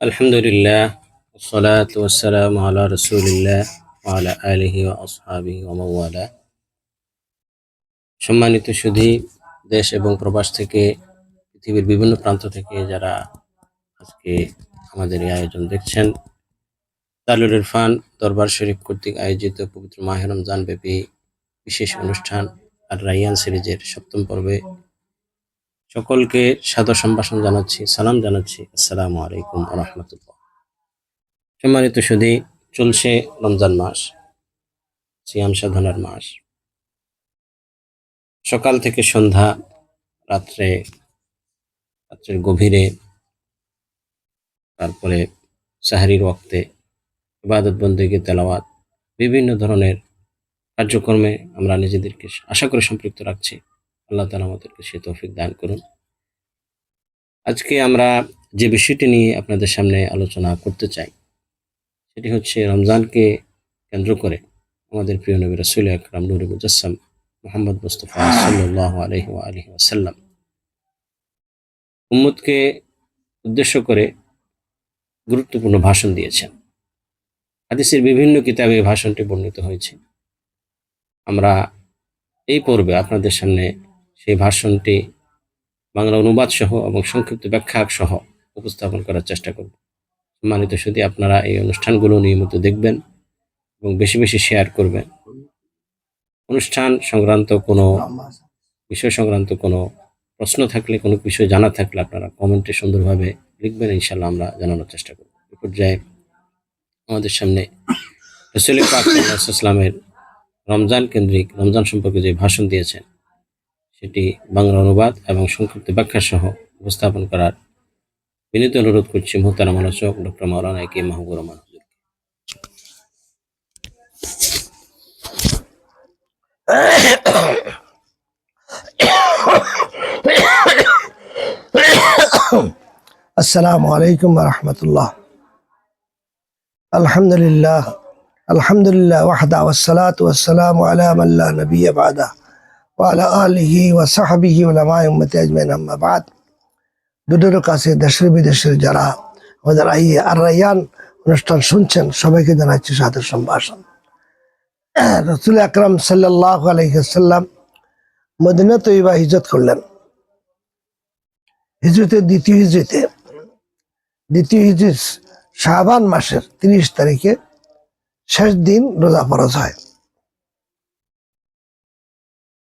আলহামদুলিল্লাহ ওসলাত আল্লাহ রসুলিল্লাহ আলা আলহি আসহাবি সম্মানিত সুধী দেশ এবং প্রবাস থেকে, পৃথিবীর বিভিন্ন প্রান্ত থেকে যারা আজকে আমাদের এই আয়োজন দেখছেন, তালুল ইরফান দরবার শরীফ কর্তৃক আয়োজিত পবিত্র মাহেরম জানব্যাপী বিশেষ অনুষ্ঠান আর রাইয়ান সিরিজের সপ্তম পর্বে সকলকে সাদর সম্ভাষণ জানাচ্ছি, সালাম জানাচ্ছি। আসসালামু আলাইকুম রহমতুল্লাহ। সম্মানিত সুধী, চলছে রমজান মাস, সিয়াম সাধনার মাস। সকাল থেকে সন্ধ্যা, রাত্রে, রাত্রের গভীরে, তারপরে সাহারির ওয়াক্তে ইবাদত বন্দেগী তেলাওয়াত, বিভিন্ন ধরনের কার্যক্রমে আমরা নিজেদেরকে আশা করে সম্পৃক্ত রাখছি। আল্লাহ তালা আমাদেরকে সে তৌফিক দান করুন। আজকে আমরা যে বিষয়টি নিয়ে আপনাদের সামনে আলোচনা করতে চাই, সেটি হচ্ছে রমজানকে কেন্দ্র করে আমাদের প্রিয় নবী রসুল আকরাম নুর মুজাসম মোহাম্মদ মুস্তফা সাল্লাহ আলহি আলহি আসাল্লাম উম্মদকে উদ্দেশ্য করে গুরুত্বপূর্ণ ভাষণ দিয়েছেন। হাদিসের বিভিন্ন কিতাবে ভাষণটি বর্ণিত হয়েছে। আমরা এই পর্বে আপনাদের সামনে সেই ভাষণটি বাংলা অনুবাদ সহ এবং সংক্ষিপ্ত ব্যাখ্যা সহ উপস্থাপন করার চেষ্টা করব। সম্মানিত শুধু আপনারা এই অনুষ্ঠানগুলো নিয়মিত দেখবেন এবং বেশি বেশি শেয়ার করবেন। অনুষ্ঠান সংক্রান্ত কোনো বিষয় সংক্রান্ত কোনো প্রশ্ন থাকলে, কোনো বিষয় জানা থাকলে আপনারা কমেন্টে সুন্দরভাবে লিখবেন ইনশাল্লাহ আমরা জানানোর চেষ্টা করব। এ পর্যায়ে আমাদের সামনে রসুল ইসলামের রমজান কেন্দ্রিক, রমজান সম্পর্কে যে ভাষণ দিয়েছেন সেটি বাংলা অনুবাদ এবং সংক্ষিপ্ত ব্যাখ্যাসহ উপস্থাপন করার বিনীত অনুরোধ করছি মোহতারাম আলোচক ডক্টর মৌলানা কে মাহবুর রহমান আসসালামু আলাইকুম রহমতুল্লাহ। আলহামদুলিল্লাহ আলহামদুলিল্লাহ ওয়াহদা ওসালাত ওয়াসালাম আলা মাল্লা নবী বাদা। ওয়ালা আলহি ওয়া সাহাবিহি ওলামা উম্মতে আজমেন আহমাবাদ দুটোর কাছে দেশের বিদেশের যারা আমাদের আই আর রাইয়ান অনুষ্ঠান শুনছেন, সবাইকে জানাচ্ছি সাথে সম্ভাষণ। রসুল আকরাম সাল্লাহ আলহিসাল্লাম মদিনা তৈবা হিজত করলেন। হিজরতে দ্বিতীয় হিজরিতে, দ্বিতীয় হিজরিত শাহবান মাসের তিরিশ তারিখে শেষ দিন রোজা ফরজ হয়।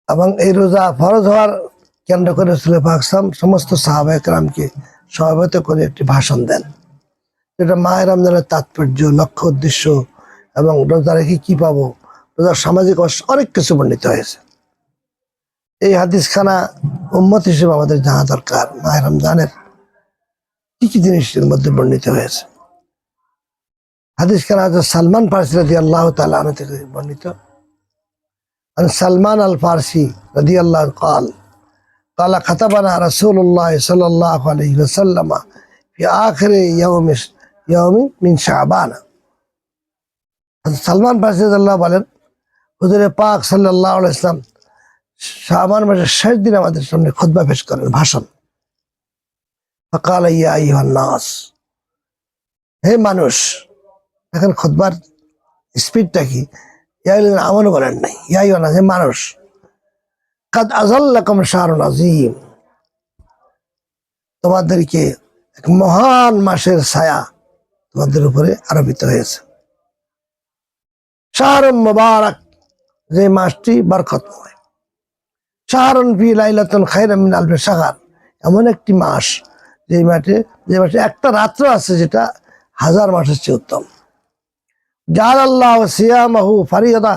এবং এই রোজা ফরজ হওয়ার কেন্দ্র করে রসুলের পাকসাম সমস্ত সাহাবা একরামকে সভাপত করে একটি ভাষণ দেন। যেটা মায়ের রমজানের তাৎপর্য, লক্ষ্য, উদ্দেশ্য এবং রোজা রেখে কি পাবো, রোজার সামাজিক অনেক কিছু বর্ণিত হয়েছে। এই হাদিসখানা উম্মত হিসেবে আমাদের জানা দরকার, মায়ের রমজানের কি কি জিনিসের মধ্যে বর্ণিত হয়েছে। হাদিস খানা সালমান ফার্সি রাজি আল্লাহ তালা থেকে বর্ণিত। عن سلمان الفارسي رضي الله قال قال خطبنا رسول الله صلى الله عليه وسلم في آخر يوم يوم من شعبان হযরত সালমান ফার্সি রাদিয়াল্লাহু বলেন হুজুরে পাক সাল্লাল্লাহু আলাইহি ইসলাম শাবান মাসের শেষ দিন আমাদের সামনে খুতবা পেশ করেন ভাষণ فقال يا أيها الناس হে মানুষ এখন খুতবার স্পিডটা কি আমনও বলেন নাই। ইয়াই হে মানুষ। কাদ আজাল্লাকুম শাহরুন আজিম তোমাদেরকে এক মহান মাসের ছায়া তোমাদের উপরে আরোপিত হয়েছে। শাহরুম মুবারক, যে মাসটি বরকতময় শাহরুন ফি লাইলাতুন খায়রাম মিন আলফি শাহর। এমন একটি মাস, যে মাসে যে মাসে একটা রাত্র আছে যেটা হাজার মাসের চেয়ে উত্তম। জাল আল্লাহ সিয়ামাহু ফারিয়াদা,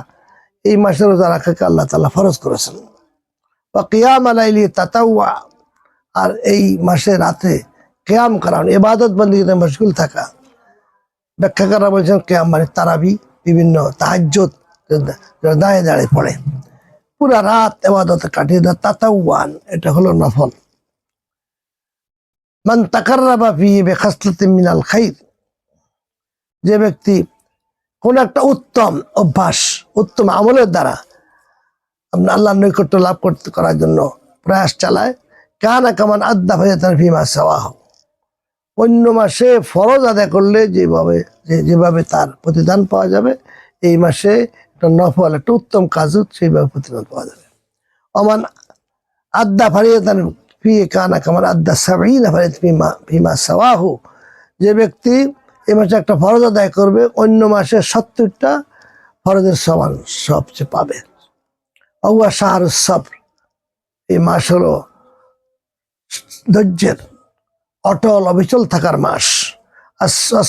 এই মাসের রোজা রাখাকে আল্লাহ তাআলা ফরজ করেছেন। বা কিয়াম আলাইলি তাতাওয়া, আর এই মাসে রাতে কেয়াম করান এবাদত বন্দীতে মশগুল থাকা। ব্যাখ্যাকাররা বলছেন কেয়াম মানে তারাবি, বিভিন্ন তাহাজ্জত দাঁড়িয়ে দাঁড়িয়ে পড়ে। পুরা রাত এবাদতে কাটিয়ে দেয় তাতাওয়ান, এটা হলো নফল। মান তাকাররাবা ফি বেখাসলাতিন মিনাল খাইর, যে ব্যক্তি কোন একটা উত্তম অভ্যাস, উত্তম আমলের দ্বারা আপনার আল্লাহর নৈকট্য লাভ করতে করার জন্য প্রয়াস চালায়। কানা কামান আদা হয়ে তার ভীমা সেওয়া হোক অন্য মাসে ফরজ আদায় করলে যেভাবে যেভাবে তার প্রতিদান পাওয়া যাবে, এই মাসে একটা নফল, একটা উত্তম কাজও সেইভাবে প্রতিদান পাওয়া যাবে। অমান আদ্দা ফারিয়াতান ফি, কানা কামার আদ্দা সাবিনা ফারিয়াত ফিমা ফিমা সাওয়াহু। যে ব্যক্তি এই মাসে একটা ফরজ আদায় করবে, অন্য মাসে সত্তরটা ফরজের সমান সবচেয়ে পাবে। অহুয়া শাহর সব এই মাস হলো ধৈর্যের অটল অবিচল থাকার মাস।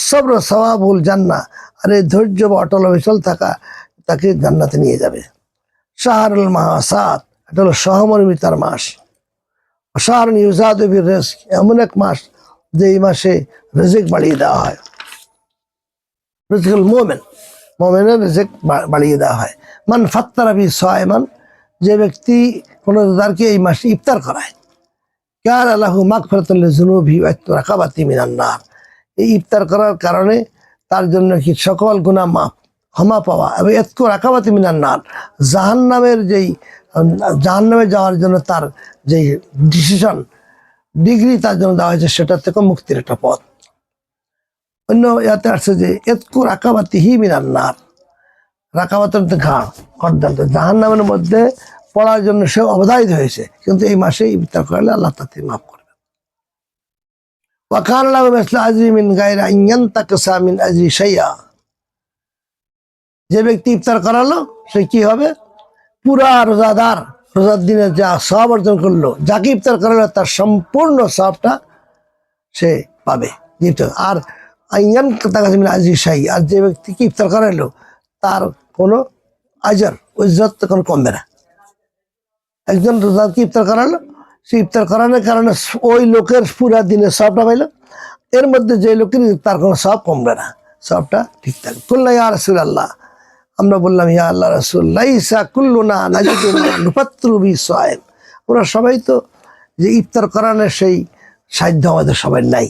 সবর সওয়াবুল জান্না আর এই ধৈর্য বা অটল অবিচল থাকা তাকে জান্নাতে নিয়ে যাবে। শাহরুল মাহাসাত এটা হলো সহমর্মিতার মাস। শাহর ইউজাদ এমন এক মাস যে এই মাসে রেজেক বাড়িয়ে দেওয়া হয়। রেজেকুল মোমেন। মোমেনের রেজেক বাড়িয়ে দেওয়া হয়। মান ফাত্তারাবি সয়মান যে ব্যক্তি কোনো রোজারকে এই মাসে ইফতার করায়। কার আল্লাহ মাক ফেরতুল্লাহ জুনুবি রাকাবাতি মিনান্নার এই ইফতার করার কারণে তার জন্য কি সকল গুণা মাপ ক্ষমা পাওয়া এবং এতকো রাকাবাতি মিনান্নার জাহান নামের যেই জাহান নামে যাওয়ার জন্য তার যেই ডিসিশন ডিগ্রি তার জন্য দেওয়া হয়েছে সেটা থেকে মুক্তির একটা পথ। অন্য ইয়াতে আসছে যে এতকো রাকাবাতি হি মিনান্নার রাকাবাতের তো ঘাড় কর্দান্ত। জাহান নামের মধ্যে পড়ার জন্য সে অবদায়িত হয়েছে। কিন্তু এই মাসে ইফতার করলে আল্লাহ তাতে মাফ করবে ওয়াকান আল্লাহ মিসলা আজরি মিন গায়রা ইন তাকসা মিন আজরি শাইয়া যে ব্যক্তি ইফতার করালো, সে কি হবে? পুরা রোজাদার, রোজার দিনে যা সব অর্জন করল, যাকে ইফতার করালো, তার সম্পূর্ণ সবটা সে পাবে। আর আইয়ান আজরি শাই আর যে ব্যক্তিকে ইফতার করালো তার কোনো আজর, ইজ্জত কোনো কমবে না। একজন রোজাকে ইফতার করালো সে ইফতার করানোর কারণে ওই লোকের পুরা দিনে সবটা পাইলো, এর মধ্যে যে লোকের তার কোনো সব কমবে না, সবটা ঠিক থাকবে কুল্লা ইয়া রসুল আল্লাহ আমরা বললাম, ইয়া আল্লাহ রসুল, লাইসা কুল্লু না নাজিদুল্লাহ সোয়েব ওরা সবাই তো যে ইফতার করানোর সেই সাধ্য আমাদের সবাই নাই।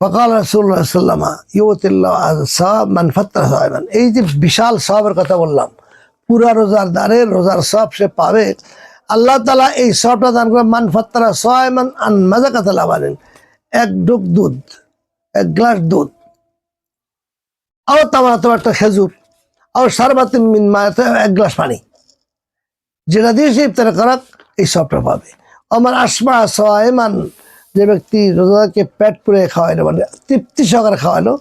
ফকাল রসুল্লাহ সাল্লামা ইউতিল্লাহ সাহাব মান ফাত্রা সাহেবান এই যে বিশাল সবের কথা বললাম, পুরা রোজার দ্বারে রোজার সব সে পাবে। আল্লাহ তালা এই সবটা দান করে, মান ফাত্তারা সয়মান আন মাজা কথা লাভালেন এক ডুক দুধ, এক গ্লাস দুধ। আও তামার তোমার একটা খেজুর, আও সারবাতিন মিন মায়াতে এক গ্লাস পানি। যেটা দিয়ে সে ইফতার করাক, এই সবটা পাবে। আমার আসমা সয়মান যে ব্যক্তি রোজাকে পেট পুরে খাওয়াইলো মানে তৃপ্তি সহকারে খাওয়ালো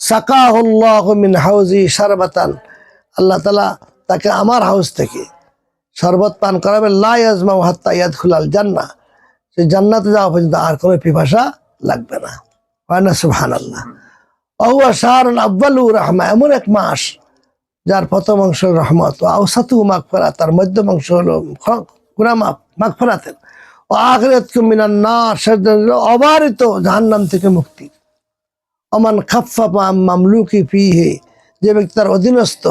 সাকাহুল্লাহ মিন হাউজি সারবাতান আল্লাহ তালা তাকে আমার হাউস থেকে শরবত পান করাবে লাজমা হাত্তা ইয়াদ খুলাল জান্না সে জান্নাতে যাওয়া পর্যন্ত আর কোনো পিপাসা লাগবে না। হয় না? সুহান আল্লাহ অহুয়া শাহরুল আব্বালু রহমা, এমন এক মাস যার প্রথম অংশ রহমত। ও আউসাতু মাগফেরা তার মধ্যম অংশ হলো মাফ মাগফেরাতের। অবারিত জাহান্নাম থেকে মুক্তি। অমান খাফা মামলুকি ফিহে, যে ব্যক্তি তার অধীনস্থ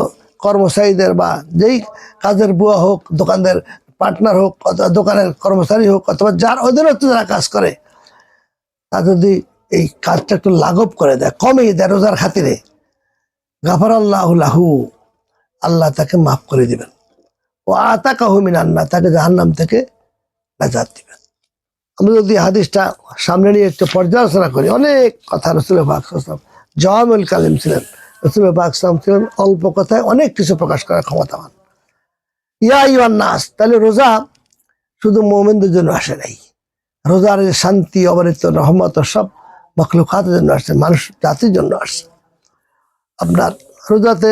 কর্মচারীদের বা যেই কাজের বুয়া হোক, দোকানদের পার্টনার হোক দোকানের কর্মচারী হোক, অথবা যার অধীনস্থ যারা কাজ করে তা যদি এই কাজটা একটু লাঘব করে দেয় কমিয়ে দেয় রোজার খাতিরে গাফার আল্লাহ লাহু, আল্লাহ তাকে মাফ করে দিবেন। ও আতা কাহু মিনান্না তাকে জাহান্নাম থেকে নাজাত দিবেন। আমরা যদি হাদিসটা সামনে নিয়ে একটু পর্যালোচনা করি, অনেক কথা রসুল পাক জওয়ামুল কালিম ছিলেন। রসুল পাক ছিলেন অল্প কথায় অনেক কিছু প্রকাশ করার ক্ষমতাবান। ইয়া ইউয়ান নাস, তাহলে রোজা শুধু মোমেনদের জন্য আসে নাই। রোজার যে শান্তি অবরিত রহমত, সব মখলুকাতের জন্য আসছে, মানুষ জাতির জন্য আসছে। আপনার রোজাতে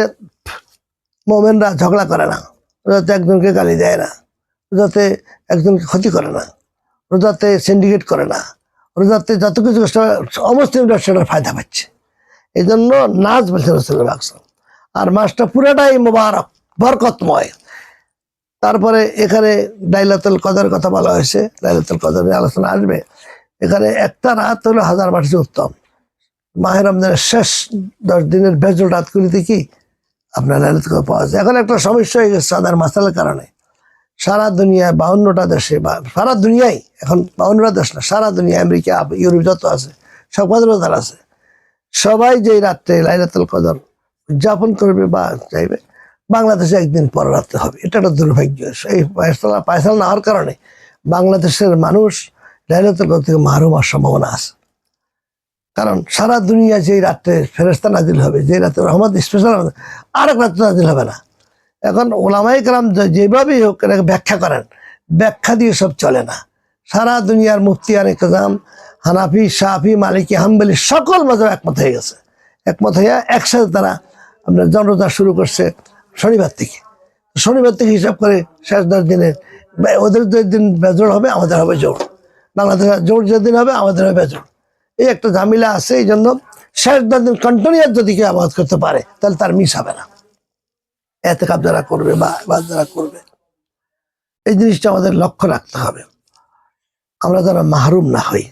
মোমেনরা ঝগড়া করে না। রোজাতে একজনকে গালি দেয় না। রোজাতে একজনকে ক্ষতি করে না রোজাতে সিন্ডিকেট করে না রোজাতে যত কিছু কষ্ট হয়, অমুসলিমরা সেটার ফায়দা পাচ্ছে। এই জন্য নাচ বলছে আর মাছটা পুরোটাই মোবারক বরকতময়। তারপরে এখানে লাইলাতুল কদর কথা বলা হয়েছে লাইলাতুল কদরের আলোচনা আসবে। এখানে একটা রাত হলো হাজার মাসে উত্তম। মাহের রমজানের শেষ দশ দিনের ভেজল রাতগুলিতে কি? আপনার লাইলাতুল কদর পাওয়া যায়। এখন একটা সমস্যা হয়ে গেছে সাদার মাসালের কারণে। সারা দুনিয়ায় বাউন্নটা দেশে বা সারা দুনিয়ায় এখন বাউন্নটা দেশ না, সারা দুনিয়া, আমেরিকা, ইউরোপ যত আছে, সব কদর আছে। সবাই যেই রাত্রে লাইলাতুল কদর উদযাপন করবে বা চাইবে, বাংলাদেশে একদিন পর রাত্রে হবে। এটা একটা দুর্ভাগ্য। এই পায়সালা পায়সালা না হওয়ার কারণে বাংলাদেশের মানুষ লাইলাতুল কদর থেকে হওয়ার সম্ভাবনা আছে। কারণ সারা দুনিয়া যেই রাত্রে ফেরেস্তা নাজিল হবে যে রাতে রহমত স্পেশাল আর এক রাত্রে নাজিল হবে না। এখন ওলামাই কালাম যেভাবেই হোক এটাকে ব্যাখ্যা করেন। ব্যাখ্যা দিয়ে সব চলে না। সারা দুনিয়ার মুফতি আর কাজাম হানাফি সাফি মালিকি, হাম্বলি সকল মজাব একমত হয়ে গেছে। একমত হয়ে একসাথে তারা আপনার জনতা শুরু করছে শনিবার থেকে। শনিবার থেকে হিসাব করে শেষ দশ দিনের ওদের যেদিন বেজোড় হবে, আমাদের হবে জোর। বাংলাদেশের জোর যেদিন হবে, আমাদের হবে বেজোড়। এই একটা ঝামেলা আছে, এই জন্য শেষ দশ দিন কন্টিনিউয়াস যদি কেউ আবাদ করতে পারে, তাহলে তার মিস হবে না। এতে কাপ যারা করবে বা আবাদ যারা করবে, এই জিনিসটা আমাদের লক্ষ্য রাখতে হবে। আমরা যেন মাহরুম না হই।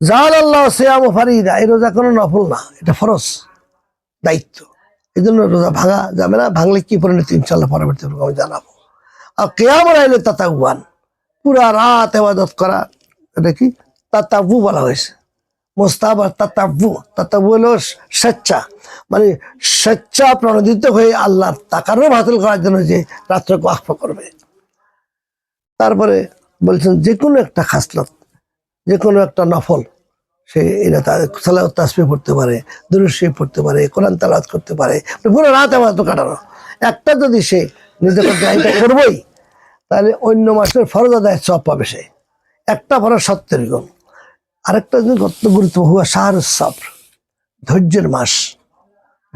জাল আল্লাহ সিয়াম ফারিদা, এই রোজা কোনো নফল না, এটা ফরজ, দায়িত্ব। এই জন্য রোজা ভাঙা যাবে না, ভাঙলে কি পরিণতি? ইনশাল্লাহ পরবর্তী আমি জানাব। আর কেয়াম আইলে তাতাগুয়ান পুরা রাত এবাদত করা, এটা কি? তাতাবু বলা হয়েছে। মোস্তাব আর তাতাবু তাতাবু হলো স্বেচ্ছা মানে স্বেচ্ছা প্রণোদিত হয়ে আল্লাহর তাকারও হাসিল করার জন্য যে রাত্রে ওয়াকফ করবে। তারপরে বলছেন যে কোনো একটা খাসলত যে কোনো একটা নফল সে এটা সালাহ তাসপি পড়তে পারে দুরুশি পড়তে পারে কোরআন তালাত করতে পারে পুরো রাত আমার তো কাটানো। একটা যদি সে নিজে করতে এটা করবই তাহলে অন্য মাসের ফরজ আদায় সব পাবে সে। একটা ফরজ সত্যের গুণ। আরেকটা জিনিস কত গুরুত্ব হুয়া সাহার সব ধৈর্যের মাস।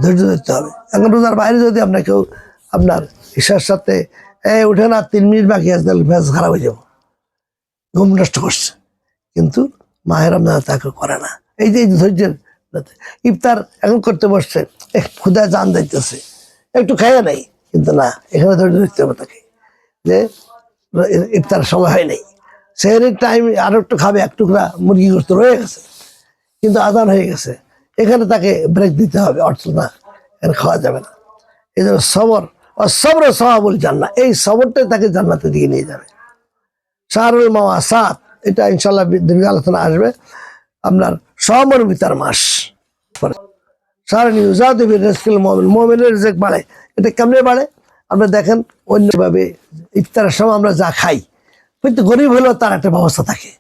ধৈর্য ধরতে হবে। এখন রোজার বাইরে যদি আপনার কেউ আপনার ঈশার সাথে, এ, উঠে না, তিন মিনিট বাকি আছে, তাহলে ভেজ খারাপ হয়ে যাব। ঘুম নষ্ট করছে। কিন্তু মায়ের রমজান তাকে করে না। এই যে ধৈর্যের ইফতার এখন করতে বসছে। এ ক্ষুদা জান যাইতেছে। একটু খাইয়ে নাই। কিন্তু না, এখানে ধৈর্য ধরতে হবে তাকে। যে ইফতার সময় হয় নাই। সেহের টাইম আরও একটু খাবে, এক টুকরা মুরগি গোস্ত রয়ে গেছে। কিন্তু আদান হয়ে গেছে। এখানে তাকে ব্রেক দিতে হবে, অর্থ না। এখানে খাওয়া যাবে না। এই জন্য সবর, অসবর সবাবুল জান্না এই সবরটাই তাকে জান্নাতের দিকে নিয়ে যাবে। শাহরুল মাওয়া সাত, এটা ইনশাল্লাহ দীর্ঘ আলোচনা আসবে। আপনার সমর্মিতার মাস। বাড়ে। এটা কেমনে বাড়ে? আপনারা দেখেন, অন্যভাবে ইফতারের সময় আমরা যা খাই কিন্তু গরিব হলেও তার একটা ব্যবস্থা থাকে।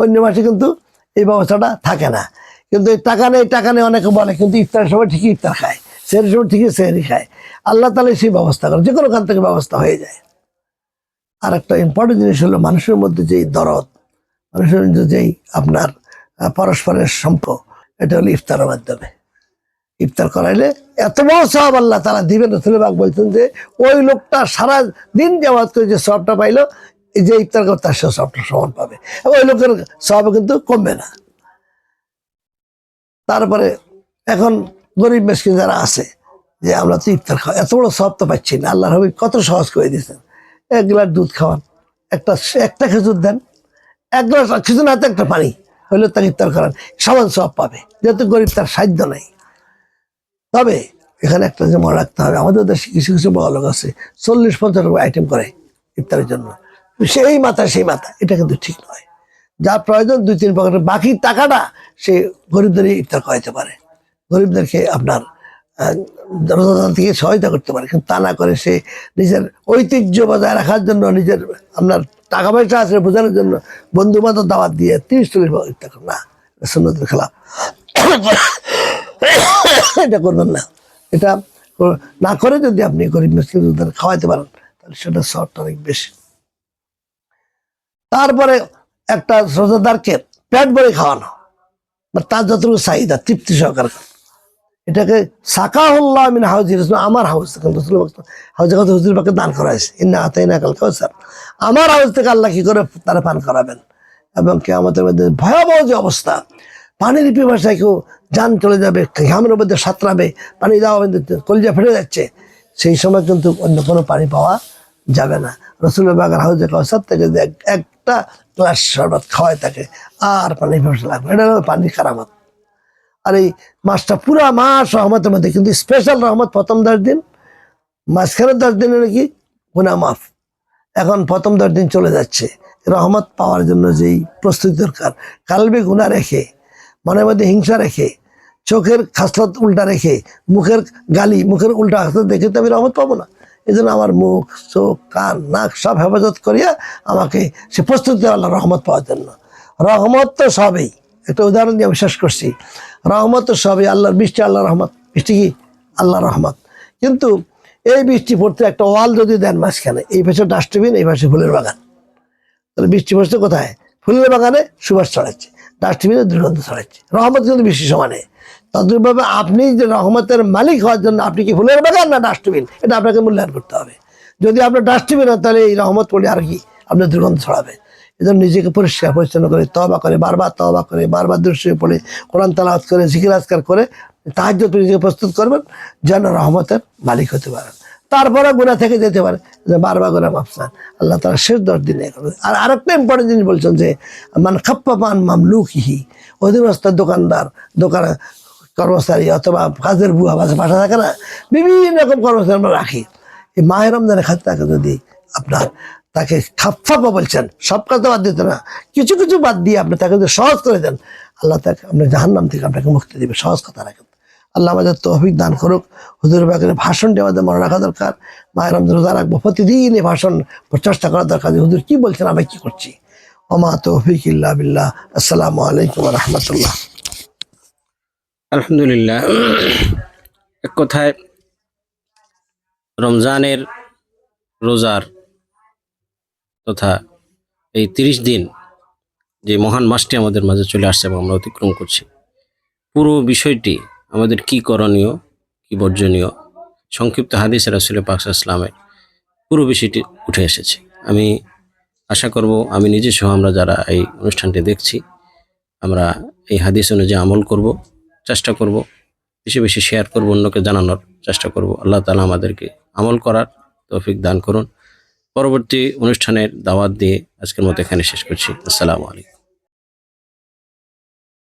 অন্য মাসে কিন্তু এই ব্যবস্থাটা থাকে না। কিন্তু এই টাকা নেই টাকা নেই অনেকে বলে, কিন্তু ইফতারের সময় ঠিকই ইফতার খায়। সেহের সময় ঠিকই সেহেরি খায়। আল্লাহ তালে সেই ব্যবস্থা করে যে কোনো খান থেকে ব্যবস্থা হয়ে যায়। আর একটা ইম্পর্টেন্ট জিনিস হলো মানুষের মধ্যে যেই দরদ, মানুষের মধ্যে যেই আপনার পরস্পরের সম্পর্ক, এটা হলো ইফতারের মাধ্যমে। ইফতার করাইলে এত বড় সব আল্লাহ তারা দিবেন। রসুলবাগ বলছেন যে, ওই লোকটা সারা দিন যাওয়াত করে যে সবটা পাইলো যে ইফতার করে তার সে সবটা সমান পাবে। এবং ওই লোকের সব কিন্তু কমবে না। তারপরে এখন গরিব মেসকিন যারা আছে, যে আমরা তো ইফতার খাওয়া, এত বড় সব তো পাচ্ছি না। আল্লাহর হবি কত সহজ করে দিয়েছেন। এক গ্লাস দুধ খাওয়ান, একটা একটা খেজুর দেন, এক গ্লাস খেজুর না একটা পানি হলে তাকে ইফতার করান। সমান সব পাবে, যেহেতু গরিব তার সাধ্য নাই। তবে এখানে একটা যে মনে রাখতে হবে, আমাদের দেশে কিছু কিছু বড় লোক আছে, চল্লিশ পঞ্চাশ আইটেম করে ইফতারের জন্য। সেই মাথা সেই মাথা। এটা কিন্তু ঠিক নয়। যা প্রয়োজন দুই, তিন পকেটে বাকি টাকাটা সে গরিবদেরই ইফতার করাইতে পারে। গরিবদেরকে আপনার রোজাদার থেকে সহায়তা করতে পারে। কিন্তু তা না করে সে নিজের ঐতিহ্য বজায় রাখার জন্য, নিজের আপনার টাকা পয়সা আছে বোঝানোর জন্য বন্ধু বান্ধব দাওয়াত দিয়ে তিরিশ চল্লিশ ইফতার করে না সুন্নতের খেলা এটা করবেন না। এটা না করে যদি আপনি গরিব মিসকিনদের খাওয়াইতে পারেন, তাহলে সেটা শর্ট অনেক বেশি। তারপরে একটা রোজাদারকে পেট ভরে খাওয়ানো। বা তার যতটুকু চাহিদা, তৃপ্তি সহকারে। এটাকে সাকাহুল্লাহ মিন হাউজির আমার হাউস থেকে হাউজে কথা হুজুর পাকে দান করা হয়েছে ইন্না আতাই না কাল কাউসার। আমার হাউস থেকে আল্লাহ কি করে তারা পান করাবেন? এবং কে আমাদের মধ্যে ভয়াবহ যে অবস্থা, পানির পিপাসায় কেউ যান চলে যাবে, ঘামের মধ্যে সাঁতরাবে, পানি দেওয়া কলিজা ফেটে যাচ্ছে, সেই সময় কিন্তু অন্য কোনো পানি পাওয়া যাবে না। রসুল বাগান হাউজে কাউসার থেকে এক- একটা গ্লাস শরবত খাওয়ায় তাকে, আর পানি পিপাসা লাগবে। এটা হলো পানির কারামত। আর এই মাসটা পুরা মাস রহমতের মধ্যে, কিন্তু স্পেশাল রহমত প্রথম দশ দিন মাঝখানের দশ দিনে নাকি গুনা মাফ। এখন প্রথম দশ দিন চলে যাচ্ছে। রহমত পাওয়ার জন্য যেই প্রস্তুতি দরকার, কালবে গুণা রেখে, মনের মধ্যে হিংসা রেখে, চোখের খাসলত উল্টা রেখে, মুখের গালি, মুখের উল্টা খাসলত দেখে তো আমি রহমত পাবো না। এই জন্য আমার মুখ, চোখ, কান, নাক সব হেফাজত করিয়া আমাকে সে প্রস্তুতি দেওয়া আল্লাহ রহমত পাওয়ার জন্য। রহমত তো সবই। একটা উদাহরণ দিয়ে আমি শেষ করছি। রহমত তো সবই। আল্লাহর বৃষ্টি আল্লাহ রহমত। বৃষ্টি কি? আল্লাহ রহমত। কিন্তু এই বৃষ্টি পড়তে একটা ওয়াল যদি দেন মাঝখানে, এই পাশে ডাস্টবিন, এই পাশে ফুলের বাগান। তাহলে বৃষ্টি পড়ছে কোথায়? ফুলের বাগানে সুবাস ছড়াচ্ছে। ডাস্টবিনে দুর্গন্ধ ছড়াচ্ছে। রহমত কিন্তু বৃষ্টি সমানে। তদ্রুপভাবে আপনি যে রহমতের মালিক হওয়ার জন্য আপনি কি ফুলের বাগান না ডাস্টবিন? এটা আপনাকে মূল্যায়ন করতে হবে। যদি আপনার ডাস্টবিন হয় তাহলে এই রহমত পড়ে আর কি আপনার দুর্গন্ধ ছড়াবে। এজন্য নিজেকে পরিষ্কার পরিচ্ছন্ন করে তবা করে, বারবার তবা করে, বারবার দৃশ্য পড়ে, কোরআন তালাওয়াত করে, জিকির আজকার করে তাহাজ্য নিজেকে প্রস্তুত করবেন, যেন রহমতের মালিক হতে পারেন। তারপরে গুণা থেকে যেতে পারে, যে বারবার গুণা মাফসান আল্লাহ তারা শেষ দশ দিনে আর আরেকটা ইম্পর্টেন্ট জিনিস বলছেন যে মানে খাপ্পা পান মামলুকিহি, অধীনস্থ দোকানদার, দোকান কর্মচারী অথবা কাজের বুয়া বাসা বাসা থাকে না, বিভিন্ন রকম কর্মচারী আমরা রাখি। এই মায়ের রমজানের খাতে তাকে যদি আপনার তাকে খাপ্পা বলছেন, সব কাজ তো বাদ দিতে না, কিছু কিছু বাদ দিয়ে আপনি তাকে যদি সহজ করে দেন, আল্লাহ তাকে আপনার জাহান্নাম থেকে আপনাকে মুক্তি দেবে, সহজ কথা রাখেন। আল্লাহ আমাদের তৌফিক দান করুক, হুজুর বাগের ভাষণটি আমাদের মনে রাখা দরকার মায়ের রমজান রোজা রাখব, প্রতিদিন এই ভাষণ চেষ্টা করা দরকার যে, হুজুর কি বলছেন আমরা কী করছি? ওমা তৌফিক ইল্লা বিল্লাহ, আসসালামু আলাইকুম রহমতুল্লাহ। আলহামদুলিল্লাহ। এক কথায়, রমজানের রোজার তথা এই তিরিশ দিন যে মহান মাসটি আমাদের মাঝে চলে আসছে এবং আমরা অতিক্রম করছি, পুরো বিষয়টি আমাদের কি করণীয়, কি বর্জনীয়, সংক্ষিপ্ত হাদিস রাসুল পাক ইসলামের পুরো বিষয়টি উঠে এসেছে। আমি আশা করব, আমি নিজে সহ আমরা যারা এই অনুষ্ঠানটি দেখছি, আমরা এই হাদিস অনুযায়ী আমল করব। চেষ্টা করব, বেশি বেশি শেয়ার করব, অন্যকে জানানোর চেষ্টা করব। আল্লাহ তালা আমাদেরকে আমল করার তৌফিক দান করুন। পরবর্তী অনুষ্ঠানের দাওয়াত দিয়ে আজকের মতো এখানে শেষ করছি। আসসালামু আলাইকুম।